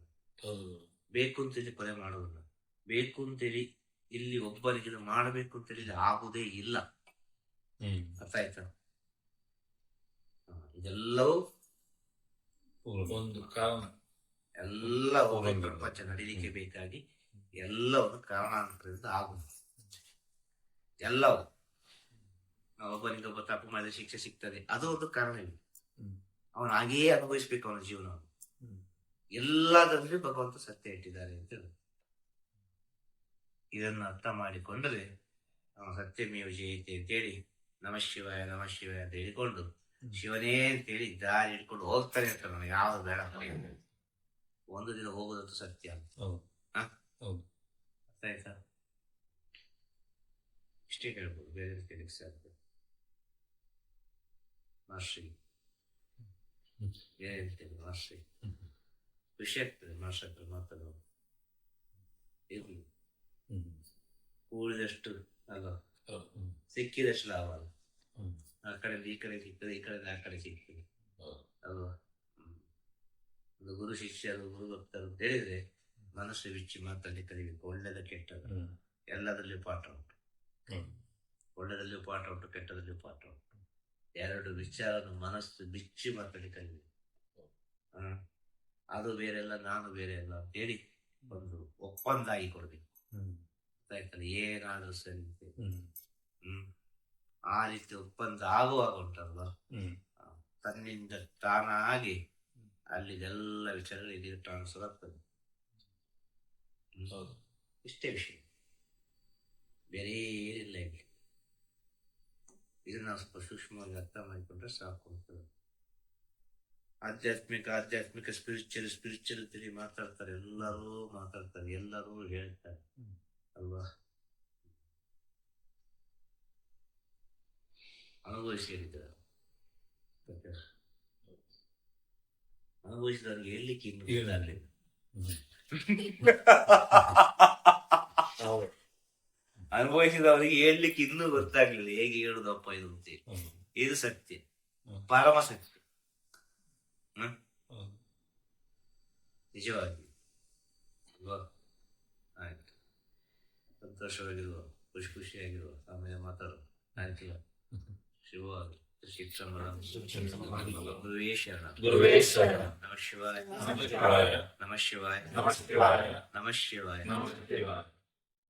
ಬೇಕು ಅಂತೇಳಿ ಕೊಲೆ ಮಾಡೋದಿಲ್ಲ. ಬೇಕು ಅಂತೇಳಿ ಇಲ್ಲಿ ಒಬ್ಬರಿಗೆ ಮಾಡಬೇಕು ಅಂತೇಳಿ ಆಗುದೇ ಇಲ್ಲ. ಹ್ಮ್. ಅರ್ಥ ಆಯ್ತಾ? ಇದೆಲ್ಲವೂ. ಒಂದು ಕಾರಣ ಎಲ್ಲ. ಪ್ರಪಂಚ ನಡೀಲಿಕ್ಕೆ ಬೇಕಾಗಿ ಎಲ್ಲವನ್ನು ಕಾರಣಾಂತರದಿಂದ ಆಗುವುದು ಎಲ್ಲವೂ ಒಬ್ಬನಿಗೆ ಒಬ್ಬ ತಪ್ಪು ಮಾಡಿದ ಶಿಕ್ಷೆ ಸಿಗ್ತದೆ ಅದು ಒಂದು ಕಾರಣ ಹ್ಮ್. ಅವನು ಹಾಗೆಯೇ ಅನುಭವಿಸ್ಬೇಕು ಅವನ ಜೀವನವನ್ನು ಹ್ಮ್. ಎಲ್ಲದರಲ್ಲಿ ಭಗವಂತ ಸತ್ಯ ಇಟ್ಟಿದ್ದಾರೆ ಅಂತ ಇದನ್ನು ಅರ್ಥ ಮಾಡಿಕೊಂಡರೆ ಅವನು ಸತ್ಯಮೇವ ಜಯತೆ ಅಂತೇಳಿ ನಮಃ ಶಿವಾಯ ನಮಃ ಶಿವಾಯ ಅಂತ ಹೇಳಿಕೊಂಡು. ಶಿವನೇ ಅಂತೇಳಿ ದಾರಿ ಹಿಡ್ಕೊಂಡು ಹೋಗ್ತಾನೆ ಅಂತ ನನಗೆ ಯಾವ್ದು ಬೇಡ ಒಂದು ದಿನ ಹೋಗೋದಂತೂ ಸತ್ಯ. ಅರ್ಥ ಆಯ್ತಾ? ಇಷ್ಟೇ ಹೇಳ್ಬೋದು ಬೇರೆ ಕೇಳಿಕ್ ಸಾಧ್ಯ. ಬೇರೆ ಹೇಳ್ತೇನೆ ಮಾಸ್ಟ್ರಿ ಹ್ಮ್. ಖುಷಿ ಆಗ್ತದೆ ಮಾಸ್ಟರ್ ಹತ್ರ ಮಾತಾಡುವ ಇರ್ಲಿ. ಕೂಡಿದಷ್ಟು ಅಲ್ಲ. ಹೌದು. ಸಿಕ್ಕಿದಷ್ಟು ಲಾಭ ಅಲ್ಲ. ಆ ಕಡೆಯಿಂದ ಈ ಕಡೆ ಸಿಗ್ತದೆ ಈ ಕಡೆಯಿಂದ ಆ ಕಡೆ ಸಿಗ್ತದೆ. ಅಲ್ವಾ ಒಂದು ಗುರು ಶಿಷ್ಯರು ಗುರು ಭಕ್ತರು ಅಂತ ಹೇಳಿದ್ರೆ ಮನಸ್ಸು ಬಿಚ್ಚಿ ಮಾತಾಡಿ ಕಲಿಬೇಕು. ಒಳ್ಳೆದ ಕೆಟ್ಟದ ಎಲ್ಲದರಲ್ಲಿ ಪಾಠ ಉಂಟು. ಹ್ಮ್. ಪಾಠ ಉಂಟು ಕೆಟ್ಟದಲ್ಲೂ ಪಾಠ ಉಂಟು. ಎರಡು ವಿಚಾರವನ್ನು ಮನಸ್ಸು ಬಿಚ್ಚಿ ಮಾತಾಡಿ ಕಲಿಬೇಕು. ಅದು ಬೇರೆ ಅಲ್ಲ ನಾನು ಬೇರೆ ಅಲ್ಲ ಅಂತ ಹೇಳಿ ಒಂದು ಒಪ್ಪಂದ ಆಗಿ ಕೊಡ್ಬೇಕು ಏನಾದರೂ ಸರಿ. ಹ್ಮ್. ಆ ರೀತಿ ಒಪ್ಪಂದ ಆಗುವಾಗ ಉಂಟಲ್ವಾ? ತನ್ನಿಂದ ತಾನಾಗಿ ಅಲ್ಲಿದೆಲ್ಲ ವಿಚಾರಗಳು ಇದೀಗ ಟ್ರಾನ್ಸ್ಫರ್ ಆಗ್ತದೆ. ಇಷ್ಟೇ ವಿಷಯ. ಬೇರೆ ಏನಿಲ್ಲ ಇಲ್ಲಿ. ಇದನ್ನ ನಾವು ಸ್ವಲ್ಪ ಸೂಕ್ಷ್ಮವಾಗಿ ಅರ್ಥ ಮಾಡಿಕೊಂಡ್ರೆ ಸಾಕು ಅಂತದೆ ಆಧ್ಯಾತ್ಮಿಕ ಆಧ್ಯಾತ್ಮಿಕ ಸ್ಪಿರಿಚುವಲ್ ಸ್ಪಿರಿಚುವಲ್ ತಿಳಿ ಮಾತಾಡ್ತಾರೆ. ಎಲ್ಲರೂ ಮಾತಾಡ್ತಾರೆ. ಎಲ್ಲರೂ ಹೇಳ್ತಾರೆ ಹ್ಮ್. ಅಲ್ವಾ ಅನುಭವಿಸಿ ಹೇಳಿದ್ದಾರೆ ಮತ್ತೆ ಅನುಭವಿಸಿದವ್ರಿಗೆ ಹೇಳಲಿಕ್ಕೆ ಇನ್ನು ಅನುಭವಿಸಿದವರಿಗೆ ಹೇಳಲಿಕ್ಕೆ ಇನ್ನೂ ಗೊತ್ತಾಗ್ಲಿಲ್ಲ ಹೇಗೆ ಹೇಳುದಪ್ಪ ಇದು ಅಂತ. ಇದು ಸತ್ಯ. ಪರಮ ಸತ್ಯ. ನಿಜವಾಗಿ. ಅಲ್ವಾ ಆಯ್ತು. ಸಂತೋಷವಾಗಿರುವ ಖುಷಿ ಖುಷಿಯಾಗಿರುವ ಸಮಯ ಶಿವವಾಗಿ ಶಿಕ್ಷಣ ಗುರುವೇ ಶರಣ ಗುರುವೇ ಶರಣ. ನಮ ಶಿವಾಯ ನಮಃ ಶಿವಾಯ. ನಮ ಶಿವಾಯ ನಮಃ ಶಿವಾಯ. ನಮ ಶಿವಾಯ ನಮಃ ಶಿವಾಯ.